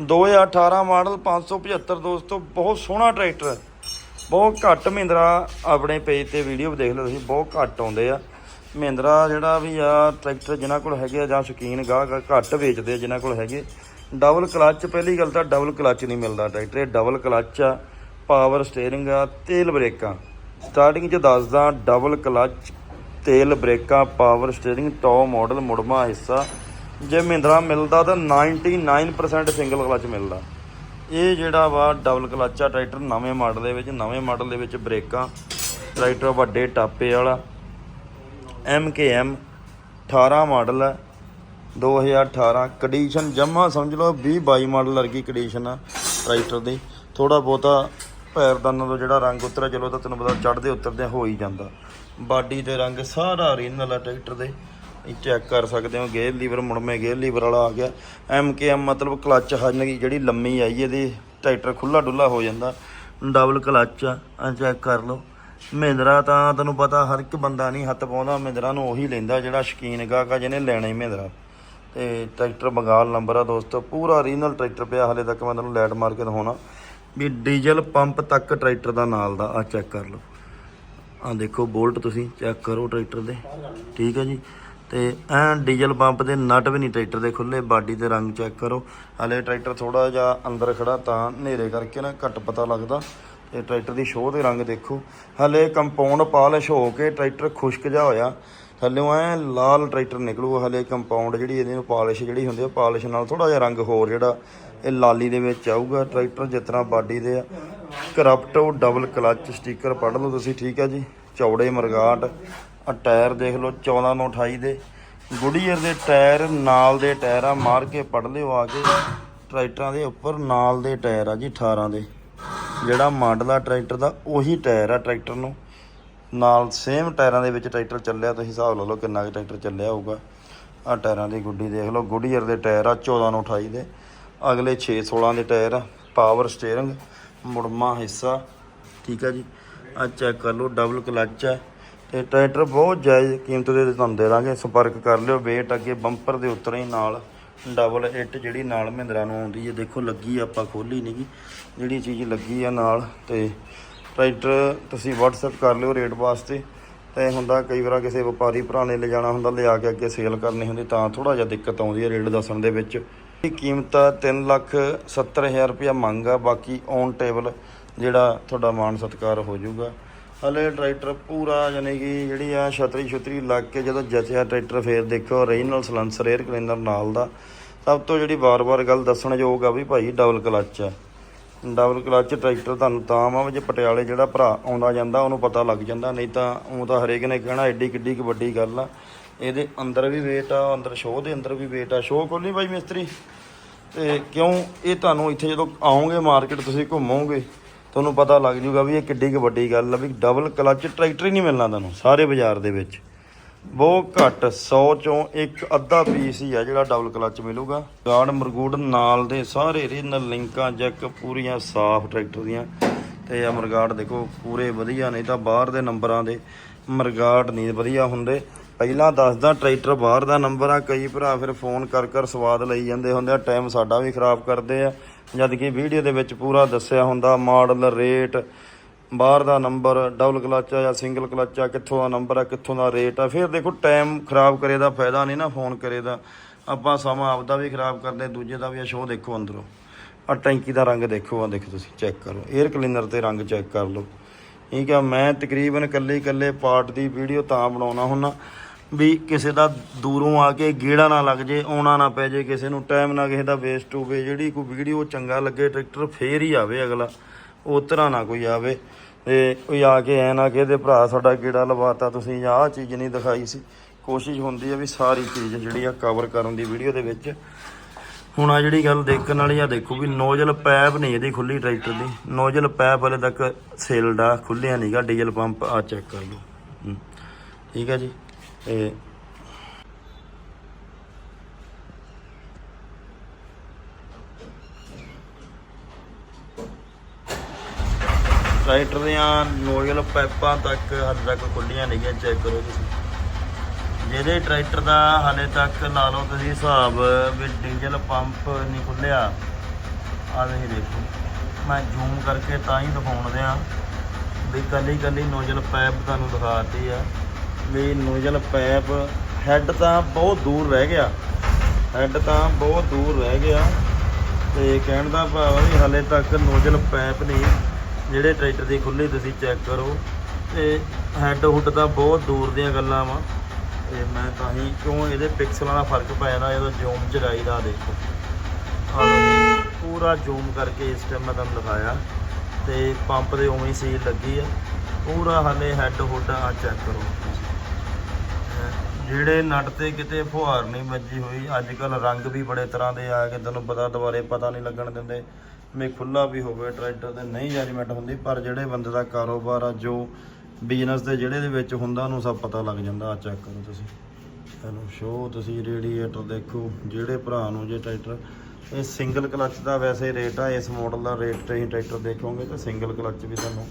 2018 model 575 ਦੋਸਤੋ, ਬਹੁਤ ਸੋਹਣਾ ਟਰੈਕਟਰ ਹੈ। ਬਹੁਤ ਘੱਟ ਮਹਿੰਦਰਾ ਆਪਣੇ ਪੇਜ ਤੇ ਵੀਡੀਓ ਦੇਖ ਲਓ ਤੁਸੀਂ, ਬਹੁਤ ਘੱਟ ਆਉਂਦੇ ਆ। ਮਹਿੰਦਰਾ ਜਿਹੜਾ ਵੀ ਆ, ਟਰੈਕਟਰ ਜਿਨ੍ਹਾਂ ਕੋਲ ਹੈਗੇ ਆ ਜਾਂ ਸ਼ੌਕੀਨ ਗਾਹਕ ਘੱਟ ਵੇਚਦੇ ਆ ਜਿਨ੍ਹਾਂ ਕੋਲ ਹੈਗੇ। ਡਬਲ ਕਲੱਚ ਪਹਿਲੀ ਗੱਲ ਤਾਂ ਡਬਲ ਕਲੱਚ ਨਹੀਂ ਮਿਲਦਾ ਟਰੈਕਟਰ, ਇਹ ਡਬਲ ਕਲੱਚ ਆ ਪਾਵਰ ਸਟੀਅਰਿੰਗ ਆ, ਤੇਲ ਬ੍ਰੇਕਾਂ। ਸਟਾਰਟਿੰਗ 'ਚ ਦੱਸਦਾ ਡਬਲ ਕਲੱਚ ਤੇਲ ਬ੍ਰੇਕਾਂ ਪਾਵਰ ਸਟੀਅਰਿੰਗ ਟੌਪ ਮਾਡਲ ਮੁੜਮਾ ਹਿੱਸਾ। ਜੇ ਮਹਿੰਦਰਾ ਮਿਲਦਾ ਤਾਂ 99% ਸਿੰਗਲ ਕਲੱਚ ਮਿਲਦਾ। ਇਹ ਜਿਹੜਾ ਵਾ ਡਬਲ ਕਲਚ ਆ ਟਰੈਕਟਰ, ਨਵੇਂ ਮਾਡਲ ਦੇ ਵਿੱਚ, ਨਵੇਂ ਮਾਡਲ ਦੇ ਵਿੱਚ ਬ੍ਰੇਕਾਂ, ਟਰੈਕਟਰ ਵੱਡੇ ਟਾਪੇ ਵਾਲਾ MKM 18 ਮਾਡਲ ਹੈ 2018 ਕੰਡੀਸ਼ਨ ਜਮਾ ਸਮਝ ਲਓ 20 22 ਮਾਡਲ ਵਰਗੀ ਕੰਡੀਸ਼ਨ ਆ ਟਰੈਕਟਰ ਦੀ। ਥੋੜਾ ਬਹੁਤਾ ਪੈਰਦਾਨਾਂ ਤੋਂ ਜਿਹੜਾ ਰੰਗ ਉਤਰਿਆ, ਚਲੋ ਤਾਂ ਤੈਨੂੰ ਪਤਾ ਚੜਦੇ ਉਤਰਦੇ ਹੋ ਹੀ ਜਾਂਦਾ। ਬਾਡੀ ਦੇ ਰੰਗ ਸਾਰਾ ਓਰੀਜਨਲ ਆ ਟਰੈਕਟਰ ਦੇ। ਇਹ ਚੈੱਕ ਕਰ ਸਕਦੇ ਹੋ, ਗੇਅਰ ਲੀਵਰ ਮੁੜਮੇ ਗੇਅਰ ਲੀਵਰ ਵਾਲਾ ਆ ਗਿਆ। MKM ਮਤਲਬ ਕਲੱਚ ਹਨ ਦੀ ਜਿਹੜੀ ਲੰਮੀ ਆਈ ਇਹਦੀ ਟਰੈਕਟਰ ਖੁੱਲਾ ਡੁੱਲਾ ਹੋ ਜਾਂਦਾ। ਡਬਲ ਕਲੱਚ ਆ ਚੈੱਕ ਕਰ ਲਓ। ਮਹਿੰਦਰਾ ਤਾਂ ਤੈਨੂੰ ਪਤਾ ਹਰ ਇੱਕ ਬੰਦਾ ਨਹੀਂ ਹੱਥ ਪਾਉਂਦਾ, ਮਹਿੰਦਰਾ ਨੂੰ ਉਹੀ ਲੈਂਦਾ ਜਿਹੜਾ ਸ਼ਕੀਨ ਗਾਹਕ ਆ ਜਿਹਨੇ ਲੈਣਾ ਹੀ ਮਹਿੰਦਰਾ। ਤੇ ਟਰੈਕਟਰ ਬੰਗਾਲ ਨੰਬਰ ਆ ਦੋਸਤੋ, ਪੂਰਾ ਓਰੀਜਨਲ ਟਰੈਕਟਰ ਪਿਆ ਹਲੇ ਤੱਕ ਮੈਂ ਤੁਹਾਨੂੰ ਲੈਟ ਮਾਰ ਕੇ ਦਿਖਾਉਣਾ। ਵੀ ਡੀਜ਼ਲ ਪੰਪ ਤੱਕ ਟਰੈਕਟਰ ਦਾ ਨਾਲ ਦਾ ਆ ਚੈੱਕ ਕਰ ਲਓ। ਆ ਦੇਖੋ ਬੋਲਟ ਤੁਸੀਂ ਚੈੱਕ ਕਰੋ ਟਰੈਕਟਰ ਦੇ। ਠੀਕ ਹੈ ਜੀ। ਤੇ ਐਨ ਡੀਜ਼ਲ ਪੰਪ ਦੇ ਨਟ ਵੀ ਨਹੀਂ ਟਰੈਕਟਰ ਦੇ ਖੁੱਲੇ ਬਾਡੀ ਦੇ ਰੰਗ ਚੈੱਕ ਕਰੋ। ਹਲੇ ਟਰੈਕਟਰ ਥੋੜਾ ਜਿਹਾ ਅੰਦਰ ਖੜਾ ਤਾਂ ਹਨੇਰੇ ਕਰਕੇ ਨਾ ਘੱਟ ਪਤਾ ਲੱਗਦਾ। ਤੇ ਟਰੈਕਟਰ ਦੀ ਸ਼ੋਅ ਦੇ ਰੰਗ ਦੇਖੋ। ਹਲੇ ਕੰਪਾਊਂਡ ਪਾਲਿਸ਼ ਹੋ ਕੇ ਟਰੈਕਟਰ ਖੁਸ਼ਕ ਜਾ ਹੋਇਆ। ਥੱਲੇੋਂ ਐ ਲਾਲ ਟਰੈਕਟਰ ਨਿਕਲੂਗਾ ਹਲੇ ਕੰਪਾਊਂਡ ਜਿਹੜੀ ਇਹਦੇ ਨੂੰ ਪਾਲਿਸ਼ ਜਿਹੜੀ ਹੁੰਦੀ ਆ ਪਾਲਿਸ਼ ਨਾਲ ਥੋੜਾ ਜਿਹਾ ਰੰਗ ਹੋਰ ਜਿਹੜਾ ਇਹ ਲਾਲੀ ਦੇ ਵਿੱਚ ਆਊਗਾ। ਟਰੈਕਟਰ ਜਿਸ ਤਰ੍ਹਾਂ ਬਾਡੀ ਦੇ ਆ। ਕਰਪਟੋ ਡਬਲ ਕਲਚ ਸਟicker ਪੜ੍ਹ ਲਓ ਤੁਸੀਂ, ਠੀਕ ਹੈ ਜੀ? ਚੌੜੇ ਮਰਗਾਟ। ਆ ਟਾਇਰ ਦੇਖ ਲਓ 14 ਨੂੰ 28 ਦੇ। ਗੁਡੀਅਰ ਦੇ ਟਾਇਰ ਨਾਲ ਦੇ ਟਾਇਰ ਆ, ਮਾਰ ਕੇ ਪੜ ਲਿਓ ਆ ਕੇ। ਟਰੈਕਟਰਾਂ ਦੇ ਉੱਪਰ ਨਾਲ ਦੇ ਟਾਇਰ ਆ ਜੀ 18 ਦੇ। ਜਿਹੜਾ ਮਾਡਲ ਆ ਟਰੈਕਟਰ ਦਾ, ਉਹੀ ਟਾਇਰ ਆ ਟਰੈਕਟਰ ਨੂੰ। ਨਾਲ ਸੇਮ ਟਾਇਰਾਂ ਦੇ ਵਿੱਚ ਟਰੈਕਟਰ ਚੱਲਿਆ, ਤੁਸੀਂ ਹਿਸਾਬ ਲਾ ਲਓ ਕਿੰਨਾ ਕੁ ਟਰੈਕਟਰ ਚੱਲਿਆ ਹੋਊਗਾ। ਆ ਟਾਇਰਾਂ ਦੀ ਗੁੱਡੀ ਦੇਖ ਲਓ ਗੁਡੀਅਰ ਦੇ ਟਾਇਰ ਆ 14 ਨੂੰ 28 ਦੇ। ਅਗਲੇ 6 16 ਦੇ ਟਾਇਰ ਆ ਪਾਵਰ ਸਟੀਅਰਿੰਗ ਮੁੜਮਾ ਹਿੱਸਾ। ਠੀਕ ਆ ਜੀ। ਆ ਚੈੱਕ ਕਰ ਲਓ ਡਬਲ ਕਲਚ ਆ। ਤੇ ਟਰੈਕਟਰ ਬਹੁਤ ਜਾਇਜ਼ ਕੀਮਤ ਦੇ ਤੁਹਾਨੂੰ ਦੇ ਦਾਂਗੇ ਸੰਪਰਕ ਕਰ ਲਿਓ ਵੇਟ ਅੱਗੇ ਬੰਪਰ ਦੇ ਉੱਤਰ ਹੀ ਨਾਲ ਡਬਲ ਇੱਟ ਜਿਹੜੀ ਨਾਲ ਮਹਿੰਦਰਾ ਨੂੰ ਆਉਂਦੀ ਹੈ ਦੇਖੋ ਲੱਗੀ ਆ, ਆਪਾਂ ਖੋਲੀ ਨਹੀਂਗੀ ਜਿਹੜੀ ਚੀਜ਼ ਲੱਗੀ ਆ ਨਾਲ ਤੇ ਟਰੈਕਟਰ ਤੁਸੀਂ WhatsApp ਕਰ ਲਿਓ ਰੇਟ ਵਾਸਤੇ ਤੇ ਹੁੰਦਾ ਕਈ ਵਾਰ ਕਿਸੇ ਵਪਾਰੀ ਭਰਾ ਨੇ ਲਿਜਾਣਾ ਹੁੰਦਾ ਲਿਆ ਕੇ ਅੱਗੇ ਸੇਲ ਕਰਨੀ ਹੁੰਦੀ ਤਾਂ ਥੋੜਾ ਜਿਹਾ ਦਿੱਕਤ ਆਉਂਦੀ ਹੈ ਰੇਟ ਦੱਸਣ ਦੇ ਵਿੱਚ। ਇਹ ਕੀਮਤ ਆ 3 ਲੱਖ 70 ਹਜ਼ਾਰ ਰੁਪਇਆ ਮੰਗ ਆ ਬਾਕੀ ਔਨ ਟੇਬਲ ਜਿਹੜਾ ਤੁਹਾਡਾ ਮਾਨ ਸਤਿਕਾਰ ਹੋ ਜਾਊਗਾ। ਹਲੇ ਟਰੈਕਟਰ ਪੂਰਾ ਯਾਨੀ ਕਿ ਜਿਹੜੀ ਆ ਛਤਰੀ ਛੁਤਰੀ ਲੱਗ ਕੇ ਜਦੋਂ ਜਚਿਆ ਟਰੈਕਟਰ, ਫੇਰ ਦੇਖੋ ਓਰੀਜਨਲ ਸਲੈਂਸਰ 에ਅਰ ਕਲੀਨਰ ਨਾਲ ਦਾ। ਸਭ ਤੋਂ ਜਿਹੜੀ ਵਾਰ-ਵਾਰ ਗੱਲ ਦੱਸਣਯੋਗ ਆ ਵੀ ਭਾਈ ਡਬਲ ਕਲੱਚ ਆ। ਡਬਲ ਕਲੱਚ ਟਰੈਕਟਰ ਤੁਹਾਨੂੰ ਤਾਂ ਆ ਜੇ ਪਟਿਆਲੇ ਜਿਹੜਾ ਭਰਾ ਆਉਂਦਾ ਜਾਂਦਾ, ਉਹਨੂੰ ਪਤਾ ਲੱਗ ਜਾਂਦਾ, ਨਹੀਂ ਤਾਂ ਉਹ ਤਾਂ ਹਰੇਕ ਨੇ ਕਹਿਣਾ ਐਡੀ ਕਿੱਡੀ ਕੁ ਵੱਡੀ ਗੱਲ ਆ। ਇਹਦੇ ਅੰਦਰ ਵੀ ਵੇਟ ਆ, ਅੰਦਰ ਸ਼ੋਅ ਦੇ ਅੰਦਰ ਵੀ ਵੇਟ ਆ। ਸ਼ੋਅ ਖੋਲੀ ਬਾਈ ਮਿਸਤਰੀ? ਤੇ ਕਿਉਂ ਇਹ ਤੁਹਾਨੂੰ ਇੱਥੇ ਜਦੋਂ ਆਓਗੇ ਮਾਰਕੀਟ ਤੁਸੀਂ ਘੁੰਮੋਗੇ ਤੁਹਾਨੂੰ ਪਤਾ ਲੱਗ ਜੂਗਾ ਵੀ ਇਹ ਕਿੱਡੀ ਕੁ ਵੱਡੀ ਗੱਲ ਆ ਵੀ ਡਬਲ ਕਲੱਚ ਟਰੈਕਟਰ ਹੀ ਨਹੀਂ ਮਿਲਣਾ ਤੁਹਾਨੂੰ, ਸਾਰੇ ਬਾਜ਼ਾਰ ਦੇ ਵਿੱਚ। ਬਹੁਤ ਘੱਟ 100 ਚੋਂ ਇੱਕ ਅੱਧਾ ਪੀਸ ਹੀ ਆ ਜਿਹੜਾ ਡਬਲ ਕਲੱਚ ਮਿਲੂਗਾ। ਗਾਰਡ ਮਰਗੂਡ ਨਾਲ ਦੇ ਸਾਰੇ ਰੀਜਨਲ ਲਿੰਕਾਂ, ਜੈਕ ਪੂਰੀਆਂ, ਸਾਫ਼ ਟਰੈਕਟਰ ਦੀਆਂ। ਤੇ ਆ ਮਰਗਾਟ ਦੇਖੋ, ਪੂਰੇ ਵਧੀਆ ਨਹੀਂ ਤਾਂ ਬਾਹਰ ਦੇ ਨੰਬਰਾਂ ਦੇ ਮਰਗਾਟ ਨਹੀਂ, ਵਧੀਆ ਹੁੰਦੇ। ਪਹਿਲਾਂ ਦੱਸਦਾ ਟਰੈਕਟਰ ਬਾਹਰ ਦਾ ਨੰਬਰ ਆ, ਕਈ ਭਰਾ ਫਿਰ ਫੋਨ ਕਰ ਕਰ ਸਵਾਦ ਲਈ ਜਾਂਦੇ ਹੁੰਦੇ ਆ ਟਾਈਮ ਸਾਡਾ ਵੀ ਖਰਾਬ ਕਰਦੇ ਆ। ਜਦ ਕਿ ਵੀਡੀਓ ਦੇ ਵਿੱਚ ਪੂਰਾ ਦੱਸਿਆ ਹੁੰਦਾ, ਮਾਡਲ, ਰੇਟ, ਬਾਹਰ ਦਾ ਨੰਬਰ, ਡਬਲ ਕਲੱਚ ਆ ਜਾਂ ਸਿੰਗਲ ਕਲੱਚ ਆ, ਕਿੱਥੋਂ ਦਾ ਨੰਬਰ ਆ, ਕਿੱਥੋਂ ਦਾ ਰੇਟ ਆ। ਫਿਰ ਦੇਖੋ, ਟਾਈਮ ਖਰਾਬ ਕਰੇ ਦਾ ਫਾਇਦਾ ਨਹੀਂ ਨਾ ਫੋਨ ਕਰੇ ਦਾ। ਆਪਾਂ ਸਮਾਂ ਆਪਦਾ ਵੀ ਖਰਾਬ ਕਰਦੇ, ਦੂਜੇ ਦਾ ਵੀ ਆ ਸ਼ੋਅ ਦੇਖੋ ਅੰਦਰੋਂ। ਆ ਟੈਂਕੀ ਦਾ ਰੰਗ ਦੇਖੋ ਆ ਦੇਖੋ ਤੁਸੀਂ ਚੈੱਕ ਕਰੋ। 에ਅਰ ਕਲੀਨਰ ਤੇ ਰੰਗ ਚੈੱਕ ਕਰ ਲਓ। ਠੀਕ ਆ, ਮੈਂ ਤਕਰੀਬਨ ਇਕੱਲੇ ਇਕੱਲੇ ਪਾਰਟ ਦੀ ਵੀਡੀਓ ਤਾਂ ਬਣਾਉਣਾ ਹੁੰਨਾ। ਵੀ ਕਿਸੇ ਦਾ ਦੂਰੋਂ ਆ ਕੇ ਗੇੜਾ ਨਾ ਲੱਗ ਜੇ, ਆਉਣਾ ਨਾ ਪੈ ਜੇ, ਕਿਸੇ ਨੂੰ ਟਾਈਮ ਨਾ ਕਿਸੇ ਦਾ ਵੇਸਟ ਹੋਵੇ, ਜਿਹੜੀ ਕੋਈ ਵੀਡੀਓ ਚੰਗਾ ਲੱਗੇ ਟਰੈਕਟਰ ਫੇਰ ਹੀ ਆਵੇ ਅਗਲਾ ਉਹ ਤਰ੍ਹਾਂ ਨਾ ਕੋਈ ਆਵੇ। ਤੇ ਕੋਈ ਆ ਕੇ ਐ ਨਾ ਕਿ ਇਹਦੇ ਭਰਾ, ਸਾਡਾ ਗੇੜਾ ਲਵਾਤਾ ਤੁਸੀਂ ਆਹ ਚੀਜ਼ ਨਹੀਂ ਦਿਖਾਈ ਸੀ। ਕੋਸ਼ਿਸ਼ ਹੁੰਦੀ ਹੈ ਵੀ ਸਾਰੀ ਚੀਜ਼ ਜਿਹੜੀ ਆ ਕਵਰ ਕਰਨ ਦੀ ਵੀਡੀਓ ਦੇ ਵਿੱਚ। ਹੁਣ ਆ ਜਿਹੜੀ ਗੱਲ ਦੇਖਣ ਵਾਲੀ ਆ, ਦੇਖੋ ਵੀ ਨੋਜ਼ਲ ਪੈਪ ਨਹੀਂ ਇਹਦੀ ਖੁੱਲੀ ਟਰੈਕਟਰ ਦੀ। ਨੋਜ਼ਲ ਪੈਪ ਹਲੇ ਤੱਕ ਸੇਲਡ ਆ ਖੁੱਲਿਆ ਨਹੀਂਗਾ ਡੀਜ਼ਲ ਪੰਪ ਆ ਚੈੱਕ ਕਰ ਲਓ। ਠੀਕ ਹੈ ਜੀ? Eh. ਤੇ ਟਰੈਕਟਰ ਦੀਆਂ ਨੋਜ਼ਲ ਪਾਈਪਾਂ ਤੱਕ ਹਾਲੇ ਤੱਕ ਖੁੱਲੀਆਂ ਨਹੀਂ ਗਈਆਂ ਚੈੱਕ ਕਰੋ ਤੁਸੀਂ। ਜਿਹਦੇ ਟਰੈਕਟਰ ਦਾ ਹਾਲੇ ਤੱਕ ਲਾ ਲਓ ਤੁਸੀਂ ਹਿਸਾਬ ਵੀ ਡੀਜ਼ਲ ਪੰਪ ਨਹੀਂ ਖੁੱਲਿਆ ਆ ਤੁਸੀਂ ਦੇਖੋ। ਮੈਂ ਜ਼ੂਮ ਕਰਕੇ ਤਾਂ ਹੀ ਦਿਖਾਉਣ ਦਿਆਂ ਵੀ ਕੱਲੀ ਕੱਲੀ ਨੋਜ਼ਲ ਪਾਈਪ ਤੁਹਾਨੂੰ ਦਿਖਾਤੀ ਆ। ਵੀ ਨੋਜ਼ਲ ਪੈਪ ਹੈੱਡ ਤਾਂ ਬਹੁਤ ਦੂਰ ਰਹਿ ਗਿਆ। ਹੈੱਡ ਤਾਂ ਬਹੁਤ ਦੂਰ ਰਹਿ ਗਿਆ। ਤੇ ਕਹਿਣ ਦਾ ਭਾਵ ਵੀ ਹਾਲੇ ਤੱਕ ਨੋਜ਼ਲ ਪੈਪ ਨਹੀਂ ਜਿਹੜੇ ਟਰੈਕਟਰ ਦੀ ਖੁੱਲੇ ਤੁਸੀਂ ਚੈੱਕ ਕਰੋ। ਤੇ ਹੈੱਡ ਹੁੱਡ ਤਾਂ ਬਹੁਤ ਦੂਰ ਦੀਆਂ ਗੱਲਾਂ ਵਾ। ਤੇ ਮੈਂ ਤਾਂ ਹੀ ਕਿਉਂ ਇਹਦੇ ਪਿਕਸਲਾਂ ਦਾ ਫ਼ਰਕ ਪੈ ਜਾਂਦਾ ਜਦੋਂ ਜ਼ੂਮ ਚੜਾਈ ਦਾ ਦੇਖੋ। ਪੂਰਾ ਜ਼ੂਮ ਕਰਕੇ ਇਸ ਟਾਈਮ ਮੈਂ ਤੁਹਾਨੂੰ ਦਿਖਾਇਆ। ਤੇ ਪੰਪ ਦੇ ਉਵੇਂ ਹੀ ਸੀਲ ਲੱਗੀ ਆ। ਪੂਰਾ ਹਾਲੇ ਹੈੱਡ ਹੁੱਡ ਆ ਚੈੱਕ ਕਰੋ। ਜਿਹੜੇ ਨਟ ਤੇ ਕਿਤੇ ਫੁਹਾਰ ਨਹੀਂ ਵੱਜੀ ਹੋਈ ਅੱਜ ਕੱਲ ਰੰਗ ਵੀ ਬੜੇ ਤਰ੍ਹਾਂ ਦੇ ਆ ਗਏ ਤੁਹਾਨੂੰ ਪਤਾ ਦੁਬਾਰੇ ਪਤਾ ਨਹੀਂ ਲੱਗਣ ਦਿੰਦੇ। ਵੀ ਖੁੱਲਾ ਵੀ ਹੋਵੇ, ਟਰੈਕਟਰ ਤੇ ਨਹੀਂ ਜਜਮੈਂਟ ਹੁੰਦੀ, ਪਰ ਜਿਹੜੇ ਬੰਦੇ ਦਾ ਕਾਰੋਬਾਰ ਆ, ਜੋ ਬਿਜ਼ਨਸ ਦੇ ਜਿਹੜੇ ਦੇ ਵਿੱਚ ਹੁੰਦਾ, ਉਹਨੂੰ ਸਭ ਪਤਾ ਲੱਗ ਜਾਂਦਾ। ਆ ਚੈੱਕ ਕਰੋ ਤੁਸੀਂ। ਤੁਹਾਨੂੰ ਸ਼ੋ ਤੁਸੀਂ ਰੇਡੀਏਟਰ ਦੇਖੋ, ਜਿਹੜੇ ਭਰਾ ਨੂੰ ਜੇ ਟਰੈਕਟਰ, ਇਹ ਸਿੰਗਲ ਕਲੱਚ ਦਾ ਵੈਸੇ ਰੇਟ ਆ, ਇਸ ਮਾਡਲ ਦਾ ਰੇਟ ਤੁਸੀਂ ਟਰੈਕਟਰ ਦੇਖੋਗੇ ਤਾਂ ਸਿੰਗਲ ਕਲੱਚ ਵੀ ਤੁਹਾਨੂੰ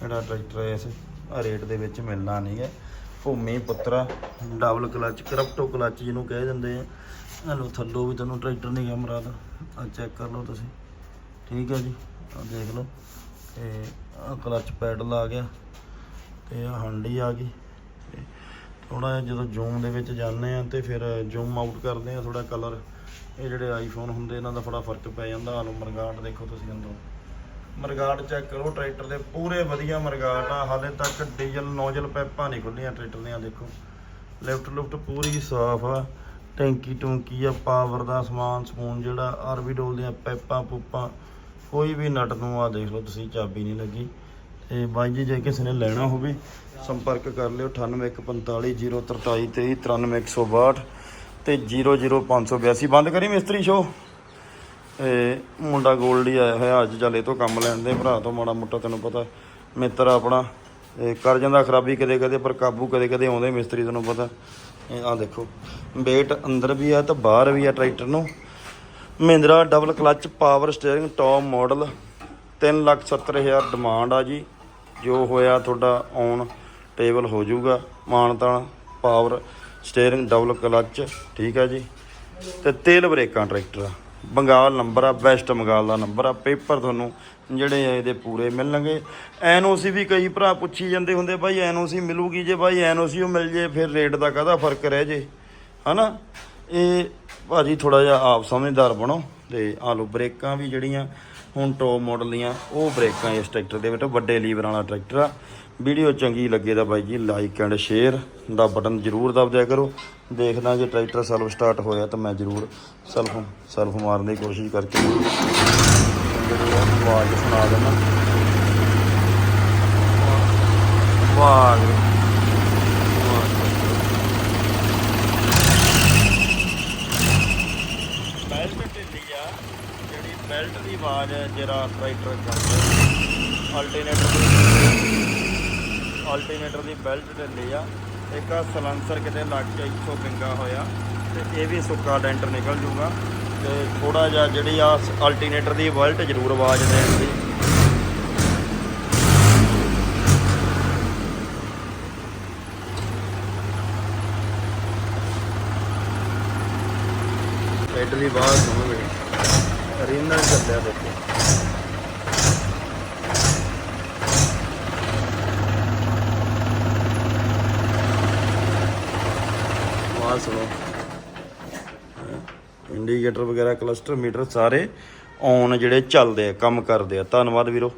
ਜਿਹੜਾ ਟਰੈਕਟਰ ਇਸ ਰੇਟ ਦੇ ਵਿੱਚ ਮਿਲਣਾ ਨਹੀਂ ਹੈ। ਭੂਮੀ ਪੁੱਤਰਾ ਡਬਲ ਕਲੱਚ, ਕਰਪਟੋ ਕਲੱਚ ਜਿਹਨੂੰ ਕਹਿ ਦਿੰਦੇ ਆ। ਹਲੋ ਥੱਲੋ ਵੀ ਤੁਹਾਨੂੰ ਟਰੈਕਟਰ ਨਹੀਂ ਗਾ ਮਰਾਦ। ਆ ਚੈੱਕ ਕਰ ਲਓ ਤੁਸੀਂ। ਠੀਕ ਹੈ ਜੀ ਆ ਦੇਖ ਲਓ। ਤੇ ਆ ਕਲੱਚ ਪੈਡਲ ਆ ਗਿਆ ਤੇ ਆ ਹਾਂਡੀ ਆ ਗਈ। ਥੋੜਾ ਜਿਹਾ ਜਦੋਂ ਜ਼ੂਮ ਦੇ ਵਿੱਚ ਜਾਂਦੇ ਆ ਤੇ ਫਿਰ ਜ਼ੂਮ ਆਊਟ ਕਰਦੇ ਆ ਥੋੜਾ ਕਲਰ ਇਹ ਜਿਹੜੇ ਆਈਫੋਨ ਹੁੰਦੇ, ਇਹਨਾਂ ਦਾ ਥੋੜਾ ਫ਼ਰਕ ਪੈ ਜਾਂਦਾ। ਹਾਲੋ ਮਰਗਾਟ ਦੇਖੋ ਤੁਸੀਂ ਅੰਦਰੋਂ। ਮਰਗਾਟ ਚੈੱਕ ਕਰੋ, ਟਰੈਕਟਰ ਦੇ ਪੂਰੇ ਵਧੀਆ ਮਰਗਾਟ ਆ। ਹਾਲੇ ਤੱਕ ਡੀਜ਼ਲ, ਨੋਜ਼ਲ ਪੈਪਾਂ ਨਹੀਂ ਖੁੱਲੀਆਂ ਟਰੈਕਟਰ ਦੀਆਂ, ਦੇਖੋ। ਲਿਫਟ ਲੁਫਟ ਪੂਰੀ ਸਾਫ਼ ਆ। ਟੈਂਕੀ ਟੂੰਕੀ ਆ, ਪਾਵਰ ਦਾ ਸਮਾਨ, ਸਮੂਨ ਜਿਹੜਾ ਆਰਬੀ ਡੋਲ ਦੀਆਂ ਪੈਪਾਂ, ਪੂਪਾਂ, ਕੋਈ ਵੀ ਨਟ ਨੂੰ ਆ ਦੇਖ ਲਓ, ਤੁਸੀਂ ਚਾਬੀ ਨਹੀਂ ਲੱਗੀ। ਤੇ ਬਾਈ ਜੀ, ਜੇ ਕਿਸੇ ਨੇ ਲੈਣਾ ਹੋਵੇ, ਸੰਪਰਕ ਕਰ ਲਿਓ 9814504323 ਤੇ 00582 ਬੰਦ ਕਰੀ ਮਿਸਤਰੀ ਸ਼ੋ ਇਹ ਮੁੰਡਾ ਗੋਲਡੀ ਆਇਆ ਹੋਇਆ, ਅੱਜ ਚੱਲ ਇਹ ਤੋਂ ਕੰਮ ਲੈਣ ਦੇ, ਭਰਾ ਤੋਂ ਮਾੜਾ ਮੋਟਾ ਤੈਨੂੰ ਪਤਾ, ਮਿੱਤਰ ਆਪਣਾ ਇਹ ਕਰ ਜਾਂਦਾ ਖਰਾਬੀ ਕਦੇ ਕਦੇ, ਪਰ ਕਾਬੂ ਕਦੇ ਕਦੇ ਆਉਂਦੇ ਮਿਸਤਰੀ ਤੈਨੂੰ ਪਤਾ। ਆ ਦੇਖੋ ਵੇਟ ਅੰਦਰ ਵੀ ਆ ਤਾਂ ਬਾਹਰ ਵੀ ਆ ਟਰੈਕਟਰ ਨੂੰ। Mahindra double clutch power steering top model 370000 demand ਆ ਜੀ। ਜੋ ਹੋਇਆ ਤੁਹਾਡਾ ਔਨ ਟੇਬਲ ਹੋ ਜਾਊਗਾ ਮਾਨਤਾਨ ਪਾਵਰ ਸਟੀਅਰਿੰਗ ਡਬਲ ਕਲੱਚ, ਠੀਕ ਆ ਜੀ। ਤੇ ਤੇਲ ਬ੍ਰੇਕਾਂ ਟਰੈਕਟਰ ਆ। ਬੰਗਾਲ ਨੰਬਰ ਆ, ਵੈਸਟ ਬੰਗਾਲ ਦਾ ਨੰਬਰ ਆ, ਪੇਪਰ ਤੁਹਾਨੂੰ ਜਿਹੜੇ ਆ ਇਹਦੇ ਪੂਰੇ ਮਿਲਣਗੇ। ਐਨਓਸੀ ਵੀ ਕਈ ਭਰਾ ਪੁੱਛੀ ਜਾਂਦੇ ਹੁੰਦੇ, ਬਾਈ ਐਨਓਸੀ ਮਿਲੂਗੀ ਜੇ, ਬਾਈ ਐਨਓਸੀ ਉਹ ਮਿਲ ਜੇ, ਫਿਰ ਰੇਟ ਦਾ ਕਾਹਦਾ ਫ਼ਰਕ ਰਹਿ ਜੇ? ਹਨਾ? ਇਹ ਭਾਜੀ ਥੋੜਾ ਜਿਹਾ ਆਪ ਸਮਝਦਾਰ ਬਣੋ ਤੇ ਆਲੂ ਬ੍ਰੇਕਾਂ ਵੀ ਜਿਹੜੀਆਂ ਹੁਣ ਟੌਪ ਮਾਡਲ ਦੀਆਂ, ਉਹ ਬ੍ਰੇਕਾਂ ਇਸ ਟਰੈਕਟਰ ਦੇ ਵਿੱਚ, ਵੱਡੇ ਲੀਵਰ ਵਾਲਾ ਟਰੈਕਟਰ ਆ। ਵੀਡੀਓ ਚੰਗੀ ਲੱਗੇ ਤਾਂ ਬਾਈ ਜੀ ਲਾਈਕ ਐਂਡ ਸ਼ੇਅਰ ਦਾ ਬਟਨ ਜ਼ਰੂਰ ਦਬਦਿਆ ਕਰੋ। ਦੇਖਦਾ ਜੇ ਟਰੈਕਟਰ ਸੈਲਫ ਸਟਾਰਟ ਹੋਇਆ ਤਾਂ ਮੈਂ ਜ਼ਰੂਰ ਸੈਲਫ ਸੈਲਫ ਮਾਰਨ ਦੀ ਕੋਸ਼ਿਸ਼ ਕਰਕੇ ਆਵਾਜ਼ ਸੁਣਾ ਦੇਣਾ ਵਾਹ ਬੈਲਟ ਢਿੱਲੀ ਆ, ਜਿਹੜੀ ਬੈਲਟ ਦੀ ਆਵਾਜ਼ ਜਿਹੜਾ ਟਰੈਕਟਰ ਕਰਦਾ ਆਲਟਰਨੇਟਰ ਦੀ ਆਲਟਰਨੇਟਰ ਦੀ ਬੈਲਟ ਢਿੱਲੀ ਆ। ਇੱਕ ਆ ਸਲੈਂਸਰ ਕਿਤੇ ਲੱਗ ਕੇ ਇੱਥੋਂ ਪਿੰਗਾ ਹੋਇਆ ਤੇ ਇਹ ਵੀ ਸੁੱਕਾ ਡੈਂਟਰ ਨਿਕਲ ਜੂਗਾ ਤੇ ਥੋੜਾ ਜਿਹਾ ਜਿਹੜੀ ਆ ਆਲਟਰਨੇਟਰ ਦੀ ਵਲਟ ਜ਼ਰੂਰ ਆਵਾਜ਼ ਦੇਣ ਦੀ। ਬੈਲਟ ਦੀ ਆਵਾਜ਼ ਸੁਣੋਗੇ ਚੱਲਿਆ ਦੇਖੋ ਆਵਾਜ਼ ਸੁਣੋ। ਇੰਡੀਕੇਟਰ ਵਗੈਰਾ, ਕਲਸਟਰ, ਮੀਟਰ ਸਾਰੇ ਔਨ ਜਿਹੜੇ ਚੱਲਦੇ ਆ, ਕੰਮ ਕਰਦੇ ਆ। ਧੰਨਵਾਦ ਵੀਰੋ।